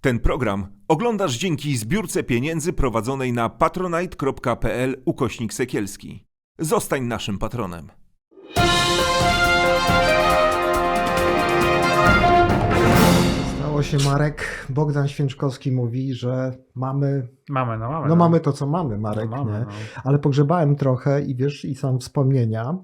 Ten program oglądasz dzięki zbiórce pieniędzy prowadzonej na patronite.pl ukośnik sekielski. Zostań naszym patronem. Stało się Marek. Bogdan Święczkowski mówi, że mamy. Mamy, no mamy. No mamy to, co mamy, Marek, No mamy, nie? no. Ale pogrzebałem trochę i wiesz, i są wspomnienia.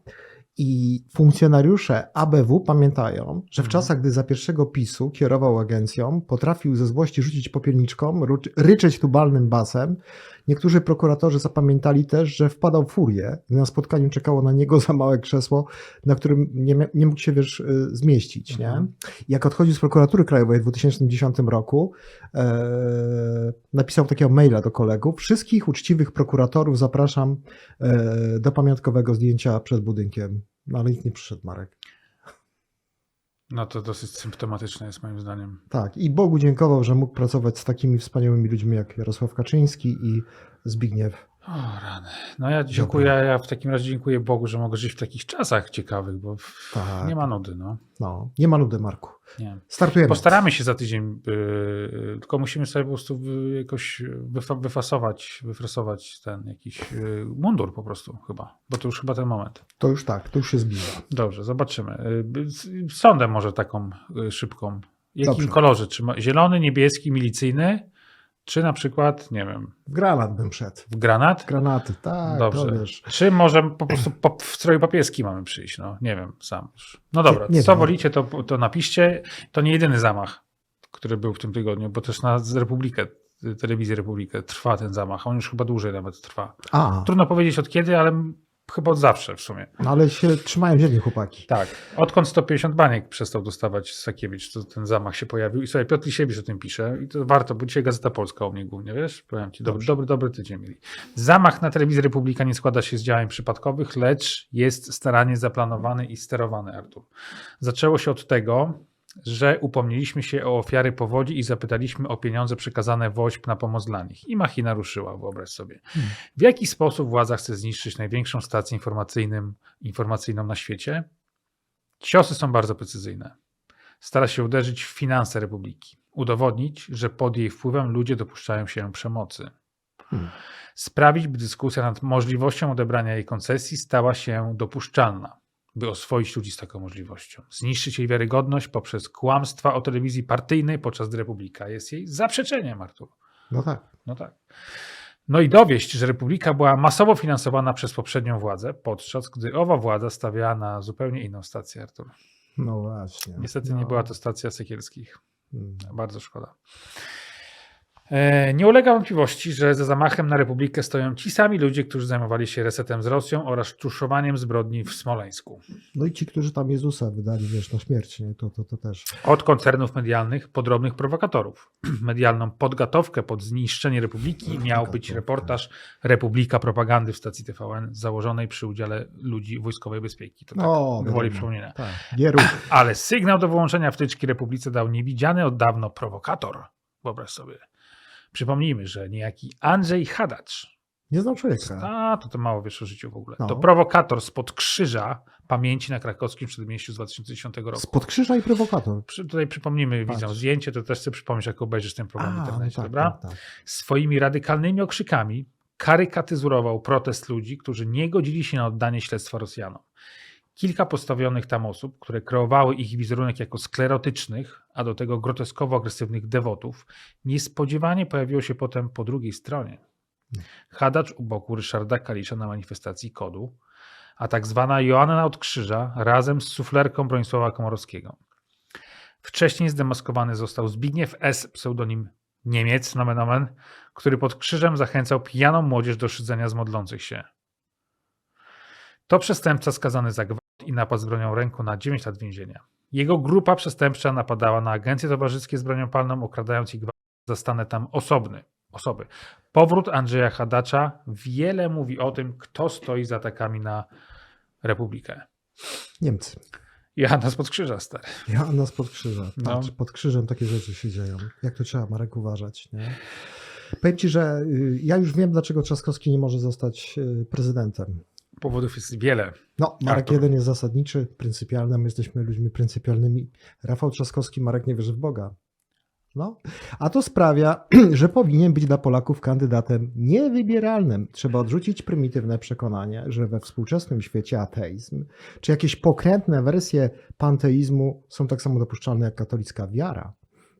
I funkcjonariusze ABW pamiętają, że w Mhm. czasach, gdy za pierwszego PiSu kierował agencją, potrafił ze złości rzucić popielniczką, ryczeć tubalnym basem. Niektórzy prokuratorzy zapamiętali też, że wpadał w furię, na spotkaniu czekało na niego za małe krzesło, na którym nie, nie mógł się, wiesz, y, zmieścić, nie? Mhm. Jak odchodził z prokuratury krajowej w 2010 roku, e, napisał takiego maila do kolegów. Wszystkich uczciwych prokuratorów zapraszam e, do pamiątkowego zdjęcia przed budynkiem. No ale nikt nie przyszedł, Marek. No to dosyć symptomatyczne jest moim zdaniem. Tak, i Bogu dziękował, że mógł pracować z takimi wspaniałymi ludźmi jak Jarosław Kaczyński i Zbigniew. O rany. No ja dziękuję, ja w takim razie dziękuję Bogu, że mogę żyć w takich czasach ciekawych, bo Tak. nie ma nudy, no. No, nie ma nudy, Marku. Nie. Startujemy. Postaramy się za tydzień, yy, tylko musimy sobie po prostu jakoś wyfa wyfasować, wyfrasować ten jakiś yy, mundur po prostu chyba, bo to już chyba ten moment. To już tak, to już się zbliża. Dobrze, zobaczymy. Yy, Sądę może taką yy, szybką. Jakim Dobrze. kolorze? Czy zielony, niebieski, milicyjny, czy na przykład, nie wiem, W granat bym szedł. w granat? Granaty, tak, Dobrze. Czy może po prostu po, w stroju papieski mamy przyjść? No, nie wiem, sam już. No dobra, Nie- nie co wiem. wolicie, to, to napiszcie. To nie jedyny zamach, który był w tym tygodniu, bo też na Republikę, telewizję Republikę trwa ten zamach. On już chyba dłużej nawet trwa. A, Trudno powiedzieć od kiedy, ale chyba od zawsze w sumie. no ale się trzymają dzielnie chłopaki. Tak. Odkąd 150 baniek przestał dostawać Sakiewicz, to ten zamach się pojawił. I sobie Piotr Lisiewicz o tym pisze. I to warto, bo dzisiaj Gazeta Polska o mnie głównie, wiesz? Powiem ci, dobry, dobry, dobry tydzień mieli. Zamach na telewizję Republika nie składa się z działań przypadkowych, lecz jest staranie zaplanowany i sterowany, Artur. Zaczęło się od tego, że upomnieliśmy się o ofiary powodzi i zapytaliśmy o pieniądze przekazane WOŚP na pomoc dla nich. I machina ruszyła, wyobraź sobie. W jaki sposób władza chce zniszczyć największą stację informacyjną na świecie? Ciosy są bardzo precyzyjne. Stara się uderzyć w finanse republiki, udowodnić, że pod jej wpływem ludzie dopuszczają się przemocy. Hmm. Sprawić, by dyskusja nad możliwością odebrania jej koncesji stała się dopuszczalna, by oswoić ludzi z taką możliwością. Zniszczyć jej wiarygodność poprzez kłamstwa o telewizji partyjnej, podczas gdy republika jest jej zaprzeczeniem, Artur. No tak. No tak. No i dowieść, że Republika była masowo finansowana przez poprzednią władzę, podczas gdy owa władza stawiała na zupełnie inną stację, Artur. No właśnie. Niestety no. nie była to stacja Sekielskich. Mm. Bardzo szkoda. E, Nie ulega wątpliwości, że za zamachem na Republikę stoją ci sami ludzie, którzy zajmowali się resetem z Rosją oraz tuszowaniem zbrodni w Smoleńsku. No i ci, którzy tam Jezusa wydali, wiesz, na śmierć, nie? To, to, to też. Od koncernów medialnych po drobnych prowokatorów. Medialną podgatowkę pod zniszczenie Republiki miał być reportaż Republika Propagandy w stacji TVN założonej przy udziale ludzi wojskowej bezpieki. To tak O, gwoli wiadomo. przypomnienia. Tak. Ale sygnał do wyłączenia wtyczki Republice dał niewidziany od dawno prowokator. Wyobraź sobie. Przypomnijmy, że niejaki Andrzej Hadacz, Nie znam człowieka. a to to mało wiesz o życiu w ogóle, No. to prowokator spod krzyża pamięci na krakowskim przedmieściu z 2010 roku. Spod krzyża i prowokator. Przy, tutaj przypomnijmy, Patrz. widzą zdjęcie, to też sobie przypomnisz, jak obejrzysz ten program w A, internecie, no tak, dobra? tak, tak. Swoimi radykalnymi okrzykami karykatyzurował protest ludzi, którzy nie godzili się na oddanie śledztwa Rosjanom. Kilka postawionych tam osób, które kreowały ich wizerunek jako sklerotycznych, a do tego groteskowo agresywnych dewotów, niespodziewanie pojawiło się potem po drugiej stronie. Hadacz u boku Ryszarda Kalisza na manifestacji KODU, a tak zwana Joanna od Krzyża razem z suflerką Bronisława Komorowskiego. Wcześniej zdemaskowany został Zbigniew S., pseudonim Niemiec, nomen omen, który pod krzyżem zachęcał pijaną młodzież do szydzenia z modlących się. To przestępca skazany za gwałt i napad z bronią w ręku na 9 lat więzienia. Jego grupa przestępcza napadała na agencje towarzyskie z bronią palną, okradając ich zastane tam osobny, osoby. Powrót Andrzeja Hadacza wiele mówi o tym, kto stoi za atakami na Republikę. Niemcy. Joanna spod krzyża, stary. Joanna spod krzyża. No. Patrz, pod krzyżem takie rzeczy się dzieją. Jak to trzeba, Marek, uważać, nie? Powiem ci, że y, ja już wiem, dlaczego Trzaskowski nie może zostać y, prezydentem. Powodów jest wiele. No, Marek Artur. jeden jest zasadniczy, pryncypialny, my jesteśmy ludźmi pryncypialnymi. Rafał Trzaskowski, Marek nie wierzy w Boga. No. A to sprawia, że powinien być dla Polaków kandydatem niewybieralnym. Trzeba odrzucić prymitywne przekonanie, że we współczesnym świecie ateizm czy jakieś pokrętne wersje panteizmu są tak samo dopuszczalne jak katolicka wiara.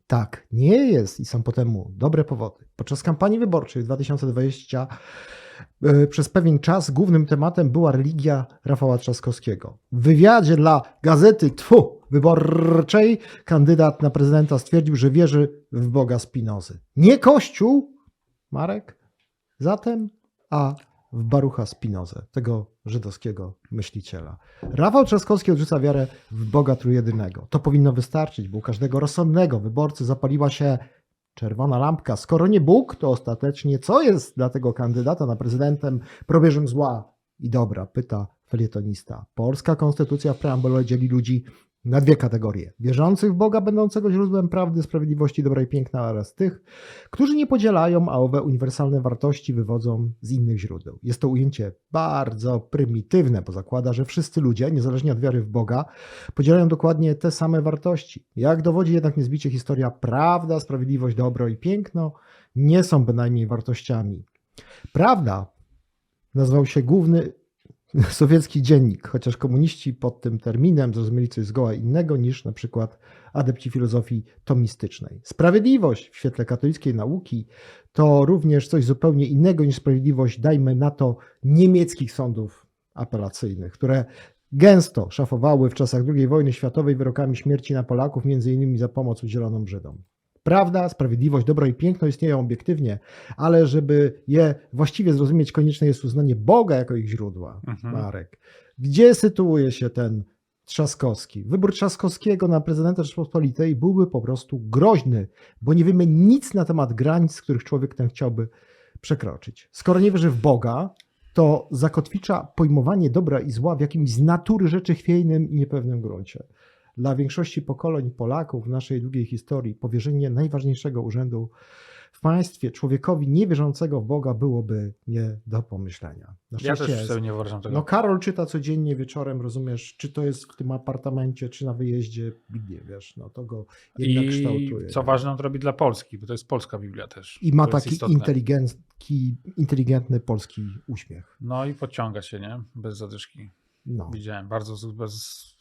Tak, nie jest i są po temu dobre powody. Podczas kampanii wyborczej w 2020 e, przez pewien czas głównym tematem była religia Rafała Trzaskowskiego. W wywiadzie dla gazety Tfu wyborczej kandydat na prezydenta stwierdził, że wierzy w Boga Spinozy. Nie Kościół, Marek, zatem, a w Barucha Spinozę, tego żydowskiego myśliciela. Rafał Trzaskowski odrzuca wiarę w Boga Trójjedynego. To powinno wystarczyć, bo u każdego rozsądnego wyborcy zapaliła się czerwona lampka. Skoro nie Bóg, to ostatecznie co jest dla tego kandydata na prezydentem probierzem zła i dobra? Pyta felietonista. Polska konstytucja w preambule dzieli ludzi na dwie kategorie. Wierzących w Boga, będącego źródłem prawdy, sprawiedliwości, dobra i piękna oraz tych, którzy nie podzielają, a owe uniwersalne wartości wywodzą z innych źródeł. Jest to ujęcie bardzo prymitywne, bo zakłada, że wszyscy ludzie, niezależnie od wiary w Boga, podzielają dokładnie te same wartości. Jak dowodzi jednak niezbicie historia, prawda, sprawiedliwość, dobro i piękno nie są bynajmniej wartościami. Prawda nazwał się główny sowiecki dziennik, chociaż komuniści pod tym terminem zrozumieli coś zgoła innego niż na przykład adepci filozofii tomistycznej. Sprawiedliwość w świetle katolickiej nauki to również coś zupełnie innego niż sprawiedliwość, dajmy na to, niemieckich sądów apelacyjnych, które gęsto szafowały w czasach II wojny światowej wyrokami śmierci na Polaków, między innymi za pomoc udzieloną Żydom. Prawda, sprawiedliwość, dobro i piękno istnieją obiektywnie, ale żeby je właściwie zrozumieć, konieczne jest uznanie Boga jako ich źródła. Mhm. Marek. Gdzie sytuuje się ten Trzaskowski? Wybór Trzaskowskiego na prezydenta Rzeczpospolitej byłby po prostu groźny, bo nie wiemy nic na temat granic, których człowiek ten chciałby przekroczyć. Skoro nie wierzy w Boga, to zakotwicza pojmowanie dobra i zła w jakimś z natury rzeczy chwiejnym i niepewnym gruncie. Dla większości pokoleń Polaków w naszej długiej historii powierzenie najważniejszego urzędu w państwie człowiekowi niewierzącego w Boga byłoby nie do pomyślenia. Na Ja też jest. sobie nie uważam tego. No Karol czyta codziennie wieczorem, rozumiesz, czy to jest w tym apartamencie, czy na wyjeździe Biblię, wiesz, no to go jednak I kształtuje. co ważne, on to robi dla Polski, bo to jest polska Biblia też. I ma taki inteligentki, inteligentny polski uśmiech. No i podciąga się, nie? Bez zadyszki. No. Widziałem, bardzo bez...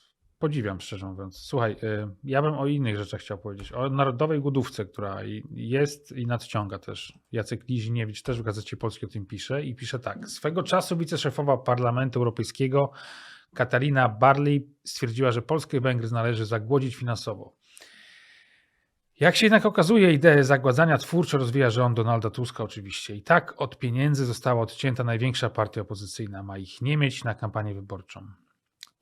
podziwiam, szczerze mówiąc. Słuchaj, y, ja bym o innych rzeczach chciał powiedzieć. O narodowej głodówce, która jest i nadciąga też. Jacek Liziniewicz też w Gazecie Polskiej o tym pisze i pisze tak. Swego czasu wiceszefowa Parlamentu Europejskiego Katarina Barley stwierdziła, że Polskę i Węgry należy zagłodzić finansowo. Jak się jednak okazuje, ideę zagładzania twórczo rozwija rząd Donalda Tuska oczywiście. I tak od pieniędzy została odcięta największa partia opozycyjna. Ma ich nie mieć na kampanię wyborczą.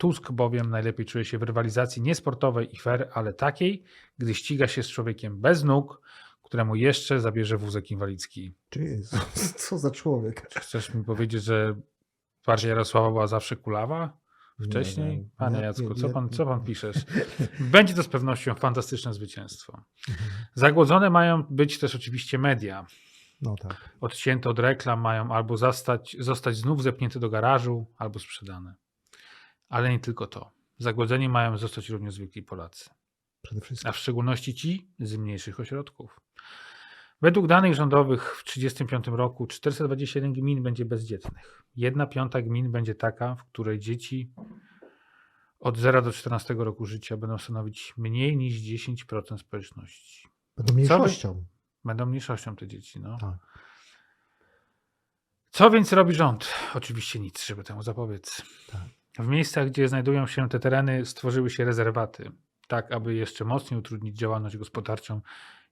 Tusk bowiem najlepiej czuje się w rywalizacji niesportowej i fair, ale takiej, gdy ściga się z człowiekiem bez nóg, któremu jeszcze zabierze wózek inwalidzki. Jezu, co za człowiek. Chcesz mi powiedzieć, że partia Jarosława była zawsze kulawa? Nie Wcześniej? Panie Nie, Jacku, nie, co nie, pan, nie. co pan piszesz? Będzie to z pewnością fantastyczne zwycięstwo. Zagłodzone mają być też oczywiście media. No tak. Odcięte od reklam mają albo zastać, zostać znów zepchnięte do garażu, albo sprzedane. Ale nie tylko to. Zagłodzeni mają zostać również zwykli Polacy a w szczególności ci z mniejszych ośrodków. Według danych rządowych w 1935 roku 421 gmin będzie bezdzietnych. Jedna piąta gmin będzie taka, w której dzieci od 0 do 14 roku życia będą stanowić mniej niż 10% społeczności. Będą mniejszością. Będą mniejszością te dzieci. No. Tak. Co więc robi rząd? Oczywiście nic, żeby temu zapobiec. Tak. W miejscach, gdzie znajdują się te tereny, stworzyły się rezerwaty, tak aby jeszcze mocniej utrudnić działalność gospodarczą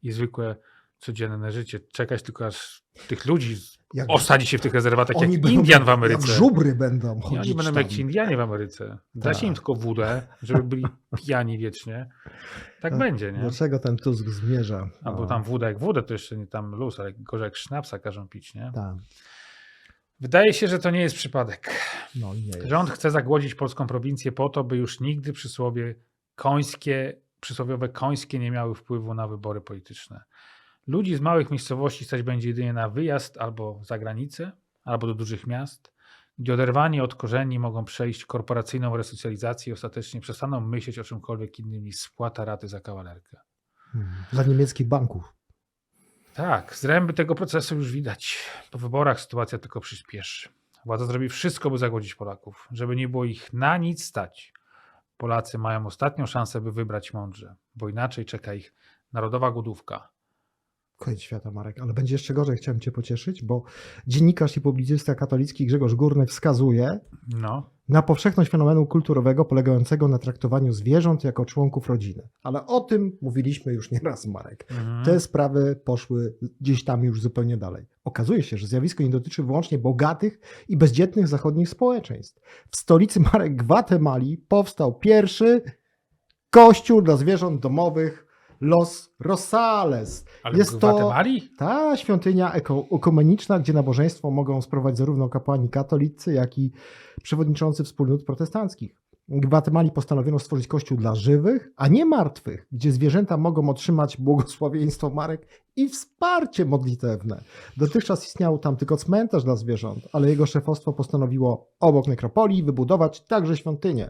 i zwykłe codzienne życie. Czekać tylko aż tych ludzi Jak- osadzi się w tych rezerwatach jak będą Indian w Jak Ameryce. żubry będą chodzić oni będą tam. jak ci Indianie w Ameryce. Dajcie Tak. im tylko wódę, żeby byli pijani wiecznie. Tak Tak. będzie, nie? Dlaczego ten Tusk zmierza? Albo No, tam wodę jak wodę, to jeszcze nie tam luz, ale gorzej jak sznapsa każą pić, nie? Tak. Wydaje się, że to nie jest przypadek. No nie jest. Rząd chce zagłodzić polską prowincję po to, by już nigdy przysłowie końskie, przysłowiowe końskie nie miały wpływu na wybory polityczne. Ludzi z małych miejscowości stać będzie jedynie na wyjazd albo za granicę, albo do dużych miast, gdzie oderwani od korzeni mogą przejść korporacyjną resocjalizację i ostatecznie przestaną myśleć o czymkolwiek innym niż spłata raty za kawalerkę. Hmm. Dla niemieckich banków. Tak, zręby tego procesu już widać. Po wyborach sytuacja tylko przyspieszy. Władza zrobi wszystko, by zagłodzić Polaków, żeby nie było ich na nic stać. Polacy mają ostatnią szansę, by wybrać mądrze, bo inaczej czeka ich narodowa głodówka. Koniec świata, Marek. Ale będzie jeszcze gorzej, chciałem cię pocieszyć, bo dziennikarz i publicysta katolicki Grzegorz Górny wskazuje No, na powszechność fenomenu kulturowego polegającego na traktowaniu zwierząt jako członków rodziny. Ale o tym mówiliśmy już nieraz, Marek. mhm. Te sprawy poszły gdzieś tam już zupełnie dalej. Okazuje się, że zjawisko nie dotyczy wyłącznie bogatych i bezdzietnych zachodnich społeczeństw. W stolicy Marek Gwatemali powstał pierwszy kościół dla zwierząt domowych Los Rosales. Ale jest w to-? Ta świątynia ekumeniczna, gdzie nabożeństwo mogą sprowadzić zarówno kapłani katolicy, jak i przewodniczący wspólnot protestanckich. Gwatemali postanowiono stworzyć kościół dla żywych, a nie martwych, gdzie zwierzęta mogą otrzymać błogosławieństwo marek i wsparcie modlitewne. Dotychczas istniał tam tylko cmentarz dla zwierząt, ale jego szefostwo postanowiło obok nekropolii wybudować także świątynię.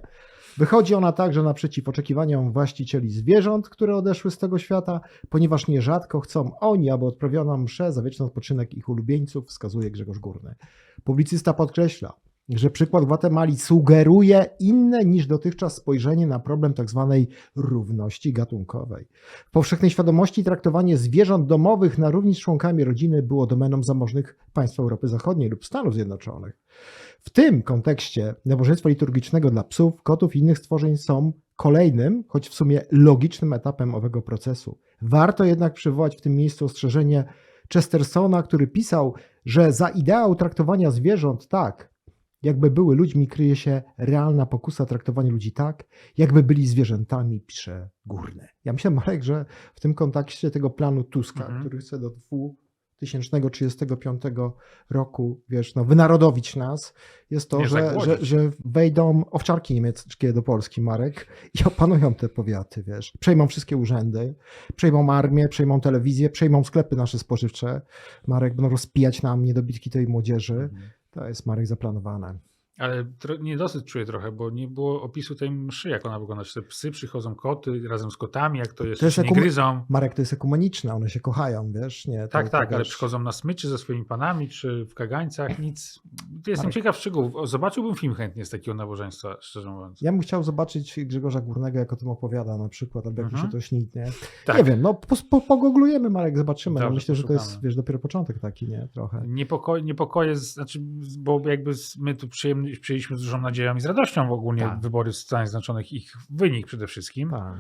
Wychodzi ona także naprzeciw oczekiwaniom właścicieli zwierząt, które odeszły z tego świata, ponieważ nierzadko chcą oni, aby odprawiono mszę za wieczny odpoczynek ich ulubieńców, wskazuje Grzegorz Górny. Publicysta podkreśla, że przykład Gwatemali sugeruje inne niż dotychczas spojrzenie na problem tzw. równości gatunkowej. W powszechnej świadomości traktowanie zwierząt domowych na równi z członkami rodziny było domeną zamożnych państw Europy Zachodniej lub Stanów Zjednoczonych. W tym kontekście nabożeństwa liturgicznego dla psów, kotów i innych stworzeń są kolejnym, choć w sumie logicznym etapem owego procesu. Warto jednak przywołać w tym miejscu ostrzeżenie Chestertona, który pisał, że za ideał traktowania zwierząt tak, jakby były ludźmi, kryje się realna pokusa traktowania ludzi tak, jakby byli zwierzętami, pisze Górny. Ja myślę, Marek, że w tym kontekście tego planu Tuska, Mhm. który chce do 2035 roku, wiesz, no, wynarodowić nas, jest to, że, że, że wejdą owczarki niemieckie do Polski, Marek, i opanują te powiaty, wiesz. Przejmą wszystkie urzędy, przejmą armię, przejmą telewizję, przejmą sklepy nasze spożywcze. Marek, będą rozpijać nam niedobitki tej młodzieży. To jest, Marek, zaplanowane. Ale niedosyt czuję trochę, bo nie było opisu tej mszy, jak ona wygląda. Czy te psy przychodzą koty razem z kotami, jak to jest, To jest nie jaką- gryzą. Marek, to jest ekumeniczne, one się kochają, wiesz? Nie, Tak, tak, ale przychodzą na smyczy ze swoimi panami, czy w kagańcach, nic. Jestem Marek. ciekaw szczegółów. Zobaczyłbym film chętnie z takiego nabożeństwa, szczerze mówiąc. Ja bym chciał zobaczyć Grzegorza Górnego, jak o tym opowiada na przykład, albo jak Mhm. się to śni, nie? Tak. Nie wiem, no po, po, pogooglujemy, Marek, zobaczymy. No, Dobrze, myślę, że to jest, wiesz, dopiero początek taki, nie? Trochę. Niepokoje, niepokoje znaczy, bo jakby my tu przyjemnie, przyjęliśmy z dużą nadzieją i z radością w ogólnie Tak. wybory w Stanach Zjednoczonych, ich wynik przede wszystkim. Tak.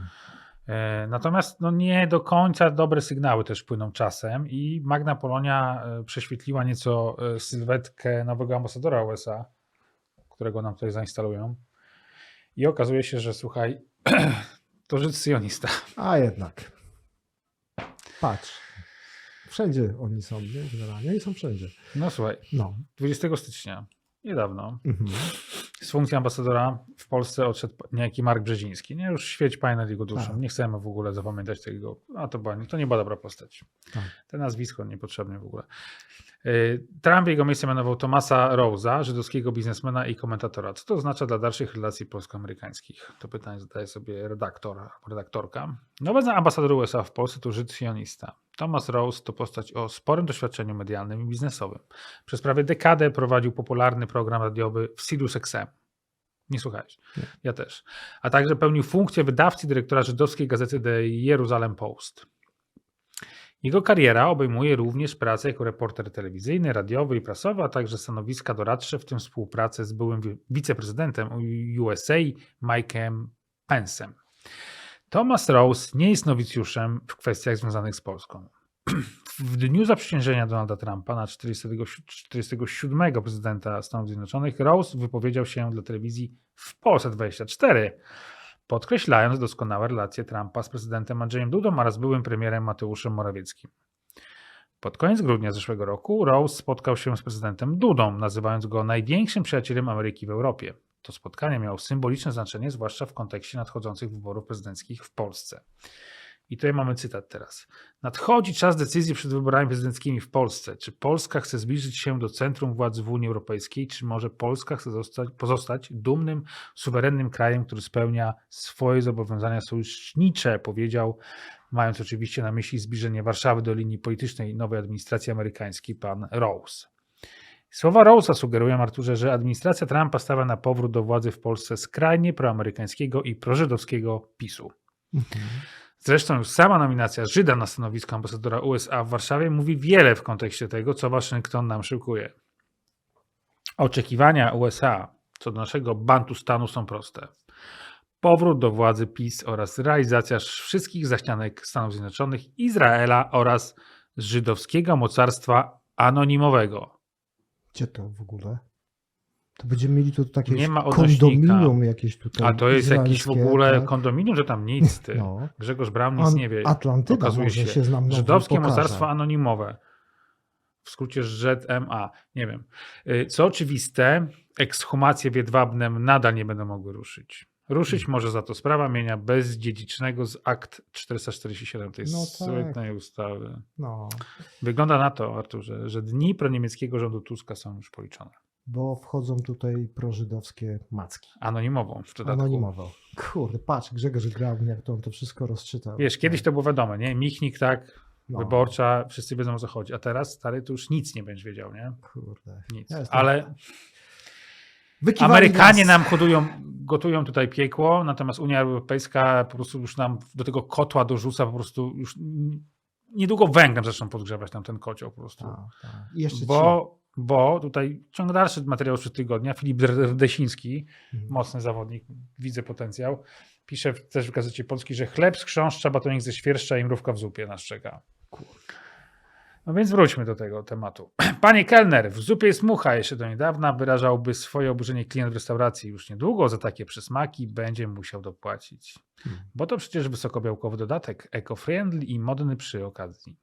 E, Natomiast no, nie do końca dobre sygnały też płyną czasem i Magna Polonia e, prześwietliła nieco e, sylwetkę nowego ambasadora USA, którego nam tutaj zainstalują. I okazuje się, że słuchaj, to Żyd syjonista. A jednak. Patrz. Wszędzie oni są, nie? Generalnie oni są wszędzie. No słuchaj, No. 20 stycznia, niedawno, Mhm. z funkcji ambasadora w Polsce odszedł niejaki Mark Brzeziński. Nie, już świeć Panie nad jego duszą. Tak. Nie chcemy w ogóle zapamiętać tego. A to, była, to nie była dobra postać. Tak. Te nazwisko niepotrzebne w ogóle. Y, Trump w jego miejsce mianował Thomasa Rose'a, żydowskiego biznesmena i komentatora. Co to oznacza dla dalszych relacji polsko-amerykańskich? To pytanie zadaje sobie redaktor, redaktorka. Nowy ambasador USA w Polsce to Żyd sionista. Thomas Rose to postać o sporym doświadczeniu medialnym i biznesowym. Przez prawie dekadę prowadził popularny program radiowy w Sirius XM. Nie słuchałeś? Nie. Ja też. A także pełnił funkcję wydawcy dyrektora żydowskiej gazety The Jerusalem Post. Jego kariera obejmuje również pracę jako reporter telewizyjny, radiowy i prasowy, a także stanowiska doradcze, w tym współpracę z byłym wi- wiceprezydentem USA Mike'em Pence'em. Thomas Rose nie jest nowicjuszem w kwestiach związanych z Polską. W dniu zaprzysiężenia Donalda Trumpa na 47, 47 prezydenta Stanów Zjednoczonych Rose wypowiedział się dla telewizji w Polsce 24, podkreślając doskonałe relacje Trumpa z prezydentem Andrzejem Dudą oraz byłym premierem Mateuszem Morawieckim. Pod koniec grudnia zeszłego roku Rose spotkał się z prezydentem Dudą, nazywając go największym przyjacielem Ameryki w Europie. To spotkanie miało symboliczne znaczenie, zwłaszcza w kontekście nadchodzących wyborów prezydenckich w Polsce. I tutaj mamy cytat teraz. Nadchodzi czas decyzji przed wyborami prezydenckimi w Polsce. Czy Polska chce zbliżyć się do centrum władzy w Unii Europejskiej, czy może Polska chce zostać, pozostać dumnym, suwerennym krajem, który spełnia swoje zobowiązania sojusznicze, powiedział, mając oczywiście na myśli zbliżenie Warszawy do linii politycznej nowej administracji amerykańskiej, pan Rose. Słowa Rose'a sugerują, Arturze, że administracja Trumpa stawia na powrót do władzy w Polsce skrajnie proamerykańskiego i prożydowskiego PiSu. Mhm. Zresztą już sama nominacja Żyda na stanowisko ambasadora USA w Warszawie mówi wiele w kontekście tego, co Waszyngton nam szykuje. Oczekiwania USA co do naszego Bantustanu są proste. Powrót do władzy PiS oraz realizacja wszystkich zaścianek Stanów Zjednoczonych, Izraela oraz żydowskiego mocarstwa anonimowego. Gdzie to w ogóle? To będziemy mieli tu takie Nie ma odnośnika. kondominium jakieś tutaj. A to jest jakiś w ogóle tak? kondominium, że tam nic, ty. No. Grzegorz Braun nic An- nie wie. Atlantyda Okazuje się. się znam Żydowskie pokaże. mocarstwo anonimowe. W skrócie ZMA. Nie wiem. Y, Co oczywiste, ekshumacje w Jedwabnem nadal nie będą mogły ruszyć. Ruszyć Hmm. może za to sprawa mienia bezdziedzicznego z akt 447 tej No tak. słynnej ustawy. No, Wygląda na to, Arturze, że dni proniemieckiego rządu Tuska są już policzone. Bo wchodzą tutaj prożydowskie macki. Anonimową w dodatku. Anonimowo. Kurde, patrz, Grzegorz Graun, jak to on to wszystko rozczytał. Wiesz, kiedyś to było wiadomo, nie? Michnik, tak, No. wyborcza, wszyscy wiedzą o co chodzi. A teraz, stary, to już nic nie będziesz wiedział, nie? Kurde. Nic. Ja Ale Wykiwali Amerykanie nas. nam hodują, gotują tutaj piekło, natomiast Unia Europejska po prostu już nam do tego kotła dorzuca po prostu już niedługo węglem zaczną podgrzewać nam ten kocioł po prostu. Tak, tak. I jeszcze Bo, bo tutaj ciąg dalszy materiał sprzed tygodnia, Filip Rdesiński, ci. Mhm. mocny zawodnik, widzę potencjał, pisze w- też w Gazecie Polskiej, że chleb z chrząszcza, batonik ze świerszcza i mrówka w zupie nas czeka. No więc wróćmy do tego tematu. Panie kelner, w zupie jest mucha. Jeszcze do niedawna wyrażałby swoje oburzenie klient w restauracji. Już niedługo za takie przysmaki będzie musiał dopłacić. Hmm. Bo to przecież wysokobiałkowy dodatek, eco-friendly i modny przy okazji.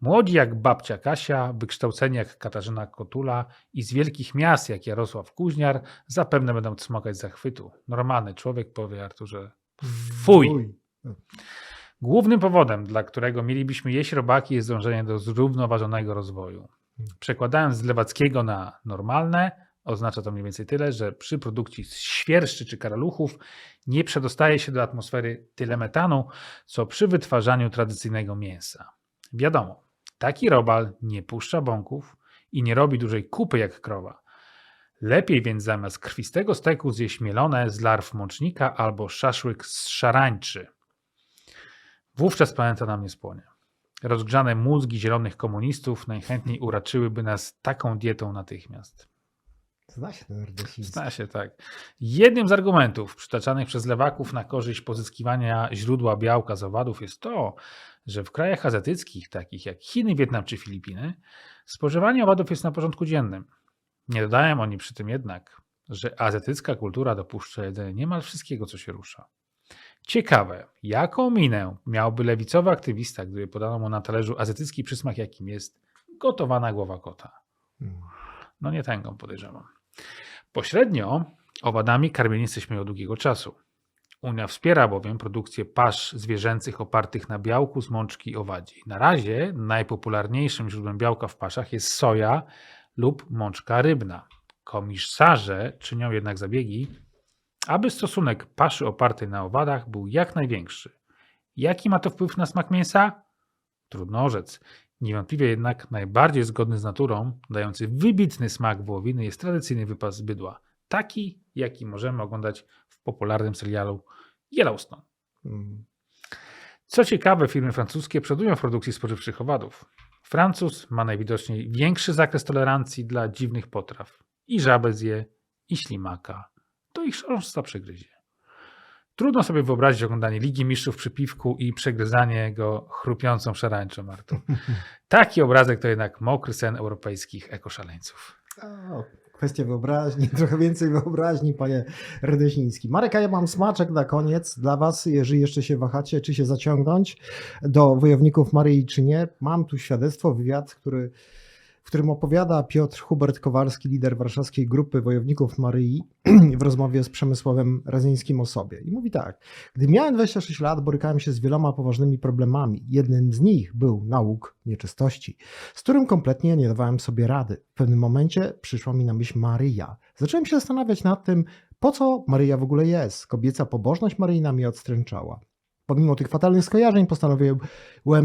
Młodzi jak babcia Kasia, wykształceni jak Katarzyna Kotula i z wielkich miast jak Jarosław Kuźniar zapewne będą smokać z zachwytu. Normalny człowiek powie Arturze. Fuj. Głównym powodem, dla którego mielibyśmy jeść robaki, jest dążenie do zrównoważonego rozwoju. Przekładając z lewackiego na normalne, oznacza to mniej więcej tyle, że przy produkcji świerszczy czy karaluchów nie przedostaje się do atmosfery tyle metanu, co przy wytwarzaniu tradycyjnego mięsa. Wiadomo, taki robal nie puszcza bąków i nie robi dużej kupy jak krowa. Lepiej więc zamiast krwistego steku zjeść mielone z larw mącznika albo szaszłyk z szarańczy. Wówczas planeta nam nie spłonie. Rozgrzane mózgi zielonych komunistów najchętniej uraczyłyby nas taką dietą natychmiast. Zna się ten Rdesiński. Zna się tak. Jednym z argumentów przytaczanych przez lewaków na korzyść pozyskiwania źródła białka z owadów jest to, że w krajach azjatyckich, takich jak Chiny, Wietnam czy Filipiny, spożywanie owadów jest na porządku dziennym. Nie dodają oni przy tym jednak, że azjatycka kultura dopuszcza jedzenie niemal wszystkiego, co się rusza. Ciekawe, jaką minę miałby lewicowy aktywista, gdyby podano mu na talerzu azjatycki przysmak, jakim jest gotowana głowa kota. No nie tęgą, podejrzewam. Pośrednio owadami karmieni jesteśmy od długiego czasu. Unia wspiera bowiem produkcję pasz zwierzęcych opartych na białku z mączki owadziej. Na razie najpopularniejszym źródłem białka w paszach jest soja lub mączka rybna. Komisarze czynią jednak zabiegi, aby stosunek paszy opartej na owadach był jak największy. Jaki ma to wpływ na smak mięsa? Trudno orzec. Niewątpliwie jednak najbardziej zgodny z naturą, dający wybitny smak wołowiny jest tradycyjny wypas bydła. Taki, jaki możemy oglądać w popularnym serialu Yellowstone. Mm. Co ciekawe, firmy francuskie przodują w produkcji spożywczych owadów. Francuz ma najwidoczniej większy zakres tolerancji dla dziwnych potraw. I żabę zje, i ślimaka. To ich chrząszcza przegryzie. Trudno sobie wyobrazić oglądanie Ligi Mistrzów przy piwku i przegryzanie go chrupiącą szarańczą, Martu. Taki obrazek to jednak mokry sen europejskich ekoszaleńców. O, kwestia wyobraźni, trochę więcej wyobraźni, panie Redesiński. Marek, ja mam smaczek na koniec dla was, jeżeli jeszcze się wahacie, czy się zaciągnąć do wojowników Maryi, czy nie. Mam tu świadectwo, wywiad, który, w którym opowiada Piotr Hubert Kowalski, lider warszawskiej grupy wojowników Maryi, w rozmowie z Przemysławem Razyńskim o sobie. I mówi tak: Gdy miałem 26 lat, borykałem się z wieloma poważnymi problemami. Jednym z nich był nauk nieczystości, z którym kompletnie nie dawałem sobie rady. W pewnym momencie przyszła mi na myśl Maryja. Zacząłem się zastanawiać nad tym, po co Maryja w ogóle jest. Kobieca pobożność Maryjna mnie odstręczała. Pomimo tych fatalnych skojarzeń postanowiłem,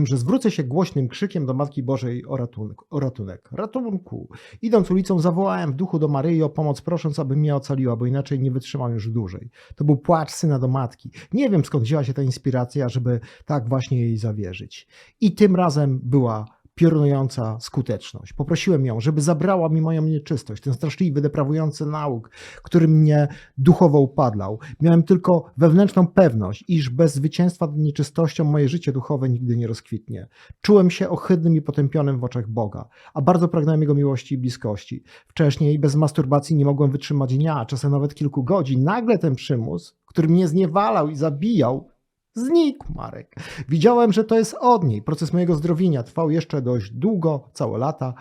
że zwrócę się głośnym krzykiem do Matki Bożej o ratunek. O ratunek. Ratunku! Idąc ulicą zawołałem w duchu do Maryi o pomoc, prosząc, aby mnie ocaliła, bo inaczej nie wytrzymam już dłużej. To był płacz syna do matki. Nie wiem skąd wzięła się ta inspiracja, żeby tak właśnie jej zawierzyć. I tym razem była piorunująca skuteczność. Poprosiłem ją, żeby zabrała mi moją nieczystość, ten straszliwy, deprawujący nauk, który mnie duchowo upadlał. Miałem tylko wewnętrzną pewność, iż bez zwycięstwa nad nieczystością moje życie duchowe nigdy nie rozkwitnie. Czułem się ohydnym i potępionym w oczach Boga, a bardzo pragnąłem Jego miłości i bliskości. Wcześniej bez masturbacji nie mogłem wytrzymać dnia, czasem nawet kilku godzin. Nagle ten przymus, który mnie zniewalał i zabijał, Znikł Marek. Widziałem, że to jest od niej. Proces mojego zdrowienia trwał jeszcze dość długo, całe lata,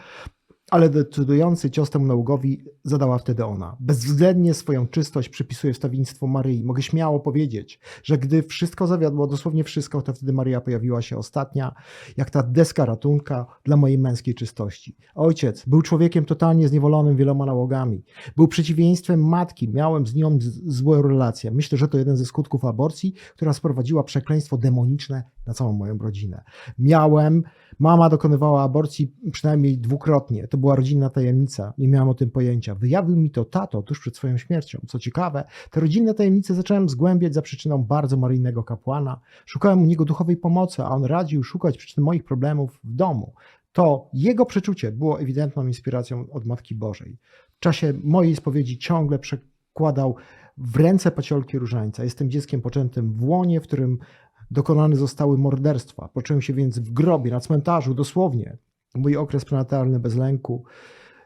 ale decydujący cios temu nałogowi zadała wtedy ona. Bezwzględnie swoją czystość przypisuje wstawiennictwu Maryi. Mogę śmiało powiedzieć, że gdy wszystko zawiodło, dosłownie wszystko, to wtedy Maryja pojawiła się ostatnia, jak ta deska ratunka dla mojej męskiej czystości. Ojciec był człowiekiem totalnie zniewolonym wieloma nałogami. Był przeciwieństwem matki. Miałem z nią z- złe relacje. Myślę, że to jeden ze skutków aborcji, która sprowadziła przekleństwo demoniczne na całą moją rodzinę. Miałem, mama dokonywała aborcji przynajmniej dwukrotnie. To była rodzinna tajemnica. Nie miałem o tym pojęcia. Wyjawił mi to tato tuż przed swoją śmiercią. Co ciekawe, te rodzinne tajemnice zacząłem zgłębiać za przyczyną bardzo maryjnego kapłana. Szukałem u niego duchowej pomocy, a on radził szukać przyczyn moich problemów w domu. To jego przeczucie było ewidentną inspiracją od Matki Bożej. W czasie mojej spowiedzi ciągle przekładał w ręce paciolki różańca. Jestem dzieckiem poczętym w łonie, w którym dokonane zostały morderstwa. Poczułem się więc w grobie, na cmentarzu, dosłownie. Mój okres prenatalny bez lęku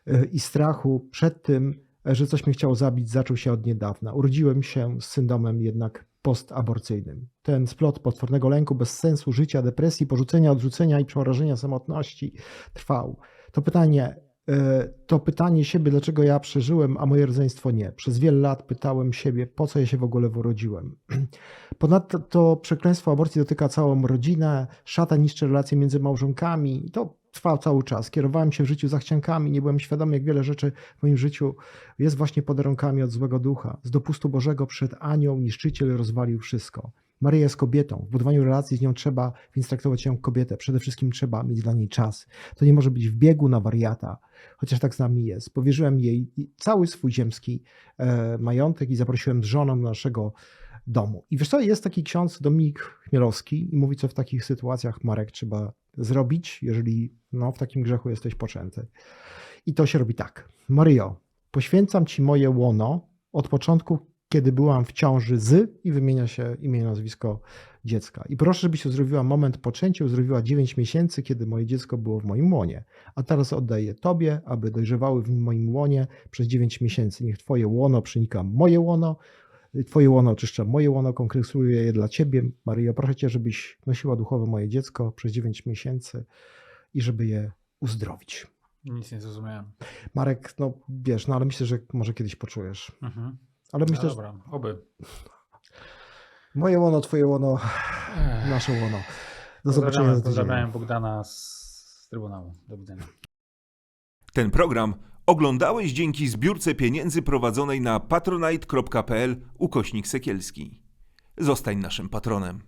y, i strachu przed tym, że coś mnie chciało zabić, zaczął się od niedawna. Urodziłem się z syndromem jednak postaborcyjnym. Ten splot potwornego lęku, bez sensu życia, depresji, porzucenia, odrzucenia i przerażenia samotności trwał. To pytanie, e, to pytanie siebie, dlaczego ja przeżyłem, a moje rodzeństwo nie. Przez wiele lat pytałem siebie, po co ja się w ogóle urodziłem. Ponadto to przekleństwo aborcji dotyka całą rodzinę, szata niszczy relacje między małżonkami. To trwał cały czas. Kierowałem się w życiu zachciankami, nie byłem świadomy, jak wiele rzeczy w moim życiu jest właśnie pod rękami od złego ducha. Z dopustu Bożego przed anioł, niszczyciel rozwalił wszystko. Maryja jest kobietą. W budowaniu relacji z nią trzeba więc traktować ją kobietę. Przede wszystkim trzeba mieć dla niej czas. To nie może być w biegu na wariata, chociaż tak z nami jest. Powierzyłem jej cały swój ziemski e, majątek i zaprosiłem żonę do naszego domu. I wiesz co, jest taki ksiądz Dominik Chmielowski i mówi, co w takich sytuacjach, Marek, trzeba zrobić, jeżeli no, w takim grzechu jesteś poczęty. I to się robi tak. Maryjo, poświęcam Ci moje łono od początku, kiedy byłam w ciąży z i wymienia się imię i nazwisko dziecka. I proszę, żebyś uzdrowiła moment poczęcia, uzdrowiła 9 miesięcy, kiedy moje dziecko było w moim łonie. A teraz oddaję Tobie, aby dojrzewały w moim łonie przez 9 miesięcy. Niech Twoje łono przenika moje łono, Twoje łono oczyszcza moje łono, konkretuję je dla Ciebie. Maryjo, proszę Cię, żebyś nosiła duchowo moje dziecko przez 9 miesięcy i żeby je uzdrowić. Nic nie zrozumiałem. Marek, no wiesz, no ale myślę, że może kiedyś poczujesz. Mhm. Ale No myślę, że dobra, oby. moje łono, Twoje łono, Ech. nasze łono. Do zobaczenia Pozdrawiam, Bogdana z, z Trybunału. Do widzenia. Ten program oglądałeś dzięki zbiórce pieniędzy prowadzonej na patronite.pl ukośnik sekielski. Zostań naszym patronem.